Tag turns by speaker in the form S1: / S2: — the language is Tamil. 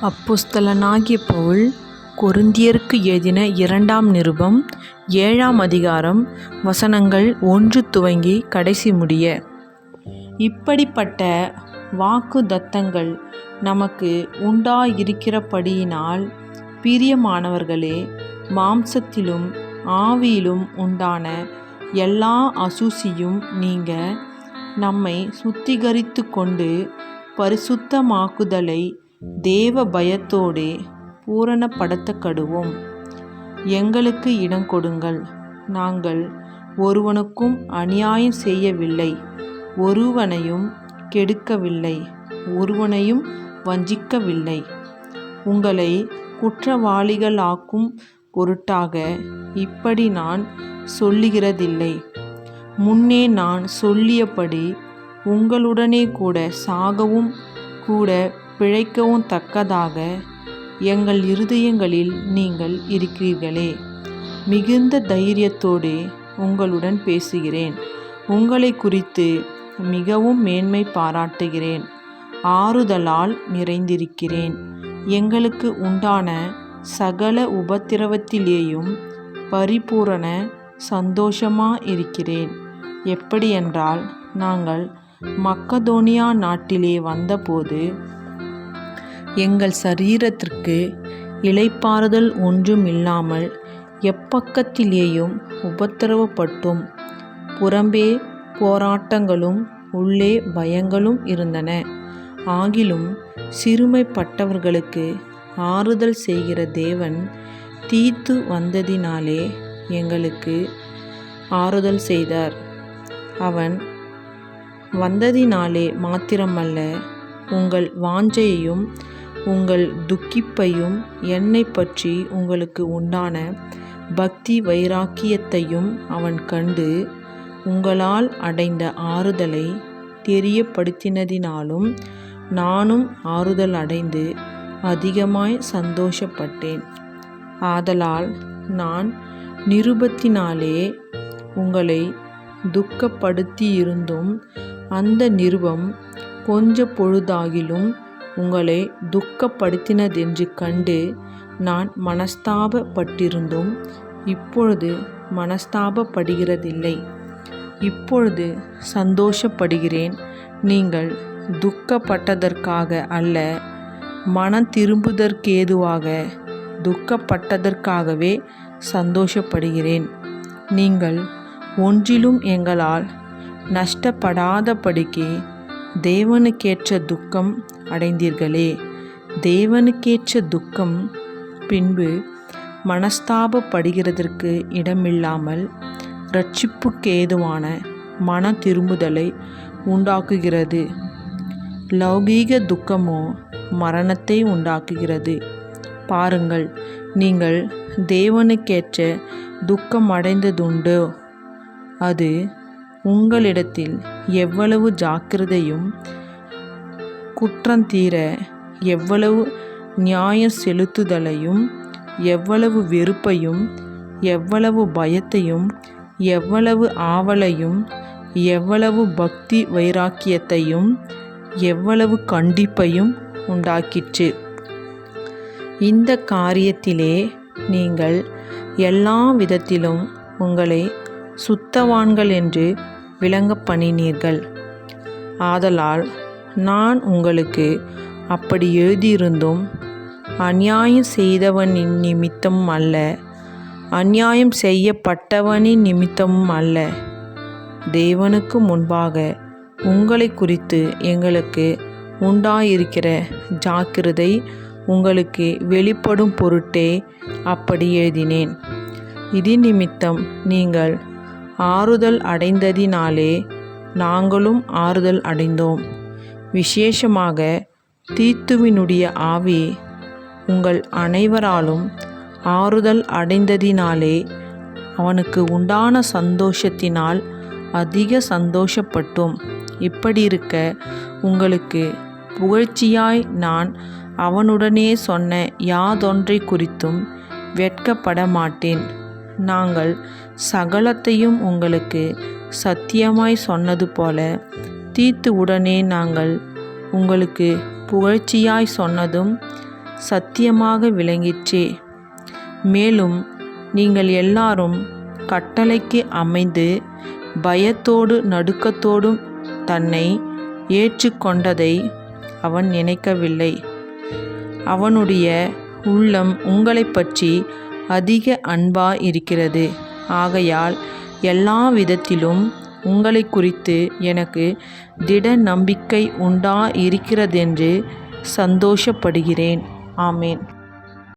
S1: அப்புஸ்தலனாகிய பவுல் கொருந்தியருக்கு எழுதின இரண்டாம் நிருபம் ஏழாம் அதிகாரம் வசனங்கள் ஒன்று துவங்கி கடைசி முடிய. இப்படிப்பட்ட வாக்கு தத்தங்கள் நமக்கு உண்டாயிருக்கிறபடியினால் பிரியமானவர்களே மாம்சத்திலும் ஆவியிலும் உண்டான எல்லா அசூசியும் நீங்க நம்மை சுத்திகரித்து கொண்டு பரிசுத்தமாக்குதலை தேவ பயத்தோடே பூரணப்படுத்தக்கடுவோம் எங்களுக்கு இடம் கொடுங்கள். நாங்கள் ஒருவனுக்கும் அநியாயம் செய்யவில்லை. ஒருவனையும் கெடுக்கவில்லை. ஒருவனையும் வஞ்சிக்கவில்லை. உங்களை குற்றவாளிகளாக்கும் பொருட்டாக இப்படி நான் சொல்லுகிறதில்லை. முன்னே நான் சொல்லியபடி உங்களுடனே கூட சாகவும் கூட பிழைக்கவும் தக்கதாக எங்கள் இருதயங்களில் நீங்கள் இருக்கிறீர்களே. மிகுந்த தைரியத்தோடு உங்களுடன் பேசுகிறேன். உங்களை குறித்து மிகவும் மேன்மை பாராட்டுகிறேன். ஆறுதலால் நிறைந்திருக்கிறேன். எங்களுக்கு உண்டான சகல உபத்திரவத்திலேயும் பரிபூரண சந்தோஷமாக இருக்கிறேன். எப்படியென்றால் நாங்கள் மக்கதோனியா நாட்டிலே வந்தபோது எங்கள் சரீரத்திற்கு இளைப்பாறுதல் ஒன்றும் இல்லாமல் எப்பக்கத்திலேயும் உபத்திரவப்பட்டும். புறம்பே போராட்டங்களும் உள்ளே பயங்களும் இருந்தன. ஆகிலும் சிறுமைப்பட்டவர்களுக்கு ஆறுதல் செய்கிற தேவன் தீத்து வந்ததினாலே எங்களுக்கு ஆறுதல் செய்தார். அவன் வந்ததினாலே மாத்திரமல்ல உங்கள் வாஞ்சையையும் உங்கள் துக்கிப்பையும் என்னை பற்றி உங்களுக்கு உண்டான பக்தி வைராக்கியத்தையும் அவன் கண்டு உங்களால் அடைந்த ஆறுதலை தெரியப்படுத்தினதினாலும் நானும் ஆறுதல் அடைந்து அதிகமாய் சந்தோஷப்பட்டேன். ஆதலால் நான் நிருபத்தினாலே உங்களை துக்கப்படுத்தியிருந்தும் அந்த நிருபம் கொஞ்ச பொழுதாகிலும் உங்களை துக்கப்படுத்தினதென்று கண்டு நான் மனஸ்தாபப்பட்டிருந்தும் இப்பொழுது மனஸ்தாபப்படுகிறதில்லை. இப்பொழுது சந்தோஷப்படுகிறேன். நீங்கள் துக்கப்பட்டதற்காக அல்ல மனம் திரும்புதற்கேதுவாக துக்கப்பட்டதற்காகவே சந்தோஷப்படுகிறேன். நீங்கள் ஒன்றிலும் எங்களால் நஷ்டப்படாதபடிக்கு தேவனுக்கேற்ற துக்கம் அடைந்தீர்களே. தேவனுக்கேற்ற துக்கம் பின்பு மனஸ்தாபப்படுகிறதற்கு இடமில்லாமல் இரட்சிப்புக்கேதுவான மன திரும்புதலை உண்டாக்குகிறது. லௌகீக துக்கமோ மரணத்தை உண்டாக்குகிறது. பாருங்கள் நீங்கள் தேவனுக்கேற்ற துக்கம் அடைந்ததுண்டோ அது உங்களிடத்தில் எவ்வளவு ஜாக்கிரதையும் குற்றம் தீர எவ்வளவு நியாயம் செலுத்துதலையும் எவ்வளவு வெறுப்பையும் எவ்வளவு பயத்தையும் எவ்வளவு ஆவலையும் எவ்வளவு பக்தி வைராக்கியத்தையும் எவ்வளவு கண்டிப்பையும் உண்டாக்கிற்று. இந்த காரியத்திலே நீங்கள் எல்லா விதத்திலும் உங்களை சுத்தவான்கள் என்று விளங்க பண்ணினீர்கள். ஆதலால் நான் உங்களுக்கு அப்படி எழுதியிருந்தும் அநியாயம் செய்தவனின் நிமித்தம் அல்ல. அநியாயம் செய்யப்பட்டவனின் நிமித்தமும் அல்ல. தேவனுக்கு முன்பாக உங்களை குறித்து எங்களுக்கு உண்டாயிருக்கிற ஜாக்கிரதை உங்களுக்கு வெளிப்படும் பொருட்டே அப்படி எழுதினேன். இது நிமித்தம் நீங்கள் ஆறுதல் அடைந்ததினாலே நாங்களும் ஆறுதல் அடைந்தோம். விசேஷமாக தீத்துவினுடைய ஆவி உங்கள் அனைவராலும் ஆறுதல் அடைந்ததினாலே அவனுக்கு உண்டான சந்தோஷத்தினால் அதிக சந்தோஷப்பட்டோம். இப்படி இருக்க உங்களுக்கு புகழ்ச்சியாய் நான் அவனுடனே சொன்ன யாதொன்றை குறித்தும் வெட்கப்பட மாட்டேன் நாங்கள் சகலத்தையும் உங்களுக்கு சத்தியமாய் சொன்னது போல தீத்து உடனே நாங்கள் உங்களுக்கு புகழ்ச்சியாய் சொன்னதும் சத்தியமாக விளங்கிற்றே. மேலும் நீங்கள் எல்லாரும் கட்டளைக்கு அமைந்து பயத்தோடு நடுக்கத்தோடும் தன்னை ஏற்றுக்கொண்டதை அவன் நினைக்கவில்லை. அவனுடைய உள்ளம் உங்களைப் பற்றி அதிக அன்பா இருக்கிறது. ஆகையால் எல்லா விதத்திலும் உங்களை குறித்து எனக்கு திட நம்பிக்கை உண்டா இருக்கிறதென்று சந்தோஷப்படுகிறேன். ஆமேன்.